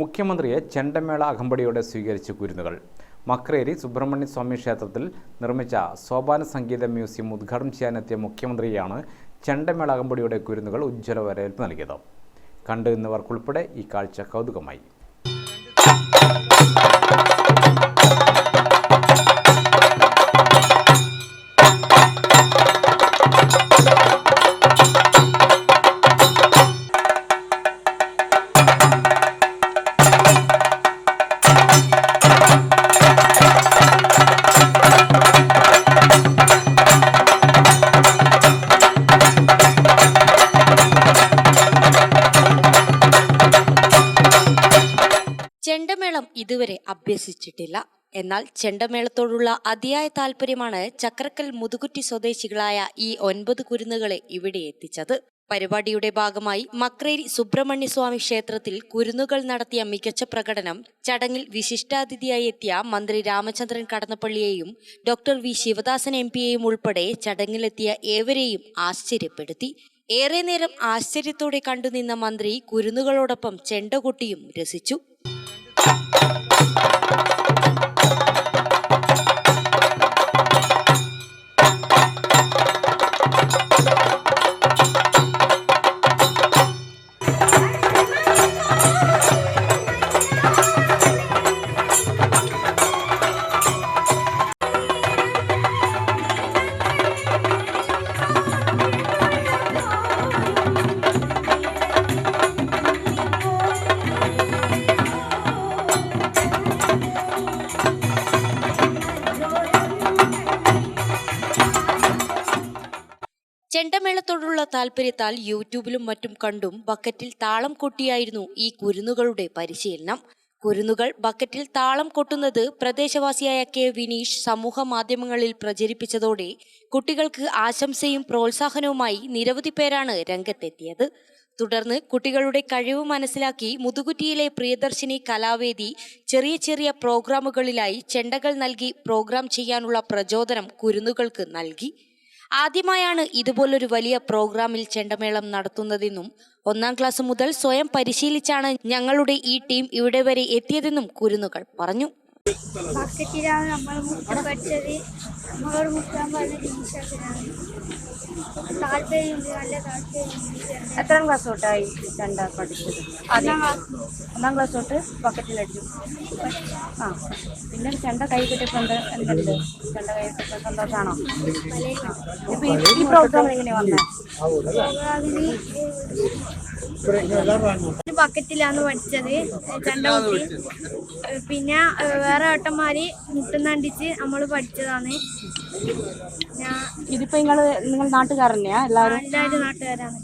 മുഖ്യമന്ത്രിയെ ചെണ്ടമേള അകമ്പടിയോടെ സ്വീകരിച്ച് കുരുന്നുകൾ. മക്രേരി സുബ്രഹ്മണ്യ സ്വാമി ക്ഷേത്രത്തിൽ നിർമ്മിച്ച സോപാന സംഗീത മ്യൂസിയം ഉദ്ഘാടനം ചെയ്യാനെത്തിയ മുഖ്യമന്ത്രിയാണ് ചെണ്ടമേള അകമ്പടിയുടെ കുരുന്നുകൾ ഉജ്ജ്വല വരവേൽപ്പ് നൽകിയത്. കണ്ടു നിന്നവർക്കുൾപ്പെടെ ഈ കാഴ്ച കൗതുകമായി. ഇതുവരെ അഭ്യസിച്ചിട്ടില്ല. എന്നാൽ ചെണ്ടമേളത്തോടുള്ള അതിയായ താല്പര്യമാണ് ചക്രക്കൽ മുതുകുറ്റി സ്വദേശികളായ ഈ ഒൻപത് കുരുന്നുകളെ ഇവിടെ എത്തിച്ചത്. പരിപാടിയുടെ ഭാഗമായി മക്രേരി സുബ്രഹ്മണ്യസ്വാമി ക്ഷേത്രത്തിൽ കുരുന്നുകൾ നടത്തിയ മികച്ച പ്രകടനം ചടങ്ങിൽ വിശിഷ്ടാതിഥിയായി എത്തിയ മന്ത്രി രാമചന്ദ്രൻ കടന്നപ്പള്ളിയെയും ഡോക്ടർ വി. ശിവദാസൻ എം പിയെയും ഉൾപ്പെടെ ചടങ്ങിലെത്തിയ ഏവരെയും ആശ്ചര്യപ്പെടുത്തി. ഏറെ നേരം ആശ്ചര്യത്തോടെ കണ്ടുനിന്ന മന്ത്രി കുരുന്നുകളോടൊപ്പം ചെണ്ടകൊട്ടിയും രസിച്ചു. Thank you. ചെണ്ടമേളത്തോടുള്ള താല്പര്യത്താൽ യൂട്യൂബിലും മറ്റും കണ്ടും ബക്കറ്റിൽ താളം കൊട്ടിയായിരുന്നു ഈ കുരുന്നുകളുടെ പരിശീലനം. കുരുന്നുകൾ ബക്കറ്റിൽ താളം കൊട്ടുന്നത് പ്രദേശവാസിയായ കെ വിനീഷ് സമൂഹ മാധ്യമങ്ങളിൽ പ്രചരിപ്പിച്ചതോടെ കുട്ടികൾക്ക് ആശംസയും പ്രോത്സാഹനവുമായി നിരവധി പേരാണ് രംഗത്തെത്തിയത്. തുടർന്ന് കുട്ടികളുടെ കഴിവ് മനസ്സിലാക്കി മുതുകുറ്റിയിലെ പ്രിയദർശിനി കലാവേദി ചെറിയ ചെറിയ പ്രോഗ്രാമുകളിലായി ചെണ്ടകൾ നൽകി പ്രോഗ്രാം ചെയ്യാനുള്ള പ്രചോദനം കുരുന്നുകൾക്ക് നൽകി. ആദ്യമായാണ് ഇതുപോലൊരു വലിയ പ്രോഗ്രാമിൽ ചെണ്ടമേളം നടത്തുന്നതെന്നും ഒന്നാം ക്ലാസ് മുതൽ സ്വയം പരിശീലിച്ചാണ് ഞങ്ങളുടെ ഈ ടീം ഇവിടെ വരെ എത്തിയതെന്നും കുരുന്നുകൾ പറഞ്ഞു. നമ്മൾ പഠിച്ചത്. നമ്മളോട് മുട്ടാൻ പറഞ്ഞ ടീച്ചേഴ്സിനാണ് എത്രാം ക്ലാസ് തൊട്ടായി രണ്ടാം പഠിച്ചത്? ഒന്നാം ക്ലാസ്. തൊട്ട് ബക്കറ്റിലടിച്ചു ആ. പിന്നെ ചെണ്ട കൈ കിട്ടിയിട്ടുണ്ട് എന്ത് എന്തുണ്ട്? ചെണ്ട കൈ കിട്ടുന്ന സന്തോഷമാണോ ഇപ്പൊ ഈ- പ്രോഗ്രാം എങ്ങനെ വന്നത് ബക്കറ്റിലാണ് പഠിച്ചത് ചണ്ട കുട്ടി. പിന്നെ വേറെ ഏട്ടന്മാര് മുട്ടുന്നണ്ടിച്ച് നമ്മൾ പഠിച്ചതാണ്. ഇതിപ്പോ നിങ്ങൾ നിങ്ങൾ നാട്ടുകാരനെയാ എല്ലാവരും?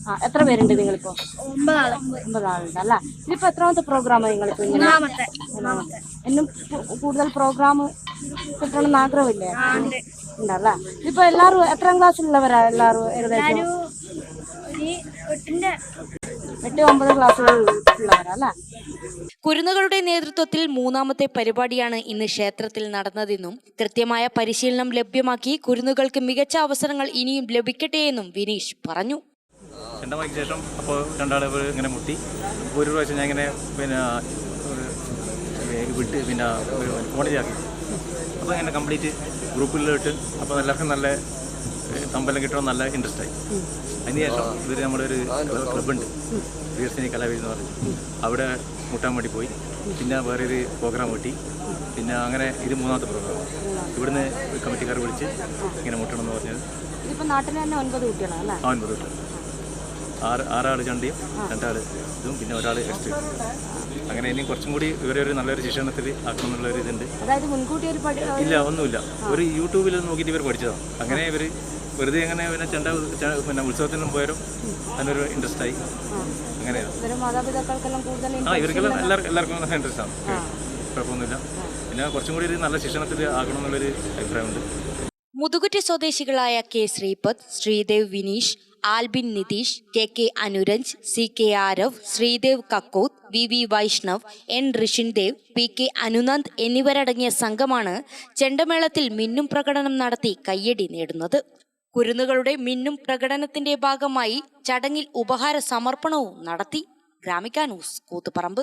ആ എത്ര പേരുണ്ട് നിങ്ങളിപ്പോ? ഒമ്പതാൾ. ഒമ്പതാളുണ്ട് അല്ല? ഇതിപ്പോ എത്രാമത്തെ പ്രോഗ്രാമാണ് നിങ്ങളിപ്പോ എന്നും കൂടുതൽ പ്രോഗ്രാം കിട്ടണമെന്ന് ആഗ്രഹമില്ലേ? ഉണ്ടല്ല? ഇപ്പൊ എല്ലാവരും എത്രാം ക്ലാസ്സിലുള്ളവരാ എല്ലാവരും ഏകദേശം? എട്ട് ഒമ്പത് ക്ലാസ്സുകളിലുള്ളവരാ അല്ലേ? കുരുന്നുകളുടെ നേതൃത്വത്തിൽ മൂന്നാമത്തെ പരിപാടിയാണ് ഇന്ന് ക്ഷേത്രത്തിൽ നടന്നതെന്നും കൃത്യമായ പരിശീലനം ലഭ്യമാക്കി കുരുന്നുകൾക്ക് മികച്ച അവസരങ്ങൾ ഇനിയും ലഭിക്കട്ടെ എന്നും വിനീഷ് പറഞ്ഞു. ചെണ്ടമാക്കിയ ശേഷം അപ്പോൾ രണ്ടാളെ ഇങ്ങനെ മുട്ടി. ഒരു പ്രാവശ്യം ഞാൻ ഇങ്ങനെ പിന്നെ വിട്ട് പിന്നെ ഒരു കോടതിയാക്കി അപ്പോൾ ഇങ്ങനെ കംപ്ലീറ്റ് ഗ്രൂപ്പിലിട്ട് അപ്പോൾ എല്ലാവർക്കും നല്ല തമ്പലം കിട്ടണം നല്ല ഇൻട്രസ്റ്റ് ആയി. അതിനുശേഷം ഇവർ നമ്മുടെ ഒരു ക്ലബ്ബുണ്ട് പ്രിയർസിനി കലാവേദി എന്ന് പറഞ്ഞു അവിടെ മുട്ടാൻ വേണ്ടി പോയി. പിന്നെ വേറൊരു പ്രോഗ്രാം കൂട്ടി. പിന്നെ അങ്ങനെ ഇത് മൂന്നാമത്തെ പ്രോഗ്രാം ഇവിടുന്ന് കമ്മിറ്റിക്കാർ വിളിച്ച് ഇങ്ങനെ മുട്ടണം എന്ന് പറഞ്ഞത് ഒൻപത് ആറ് ആറാൾ ചണ്ടിയും രണ്ടാൾ ഇതും പിന്നെ ഒരാൾ എക്സ്ട്രീം അങ്ങനെ ഇനി കുറച്ചും കൂടി ഇവരെ ഒരു നല്ലൊരു ശിക്ഷണത്തിൽ ആക്കണം എന്നുള്ള ഒരു ഇതുണ്ട്. ഇല്ല ഒന്നുമില്ല. ഒരു യൂട്യൂബിൽ നോക്കിയിട്ട് ഇവർ പഠിച്ചതാണ്. അങ്ങനെ ഇവർ വെറുതെ അങ്ങനെ പിന്നെ ചെണ്ട പിന്നെ ഉത്സവത്തിനും പോയാലും അതിനൊരു ഇൻട്രസ്റ്റ് ആയി. അങ്ങനെയാണ് ആ ഇവർക്കെല്ലാം എല്ലാവർക്കും എല്ലാവർക്കും നല്ല ഇൻട്രസ്റ്റ് ആണ് കുഴപ്പമൊന്നുമില്ല. പിന്നെ കുറച്ചും കൂടി ഒരു നല്ല ശിക്ഷണത്തിൽ ആകണമെന്നുള്ളൊരു എന്നുള്ളൊരു അഭിപ്രായമുണ്ട്. മുതുകുറ്റി സ്വദേശികളായ K Sreepad Sreedev Vineesh Albin Nitheesh K K Anuranj C K Aarav Sreedev Kakkoth V V Vaishnav N Rishindev P K Anunand എന്നിവരടങ്ങിയ സംഘമാണ് ചെണ്ടമേളത്തിൽ മിന്നും പ്രകടനം നടത്തി കയ്യടി നേടുന്നത്. കുരുന്നുകളുടെ മിന്നും പ്രകടനത്തിന്റെ ഭാഗമായി ചടങ്ങിൽ ഉപഹാര സമർപ്പണവും നടത്തി ഗ്രാമിക ന്യൂസ് കൂത്തുപറമ്പ്.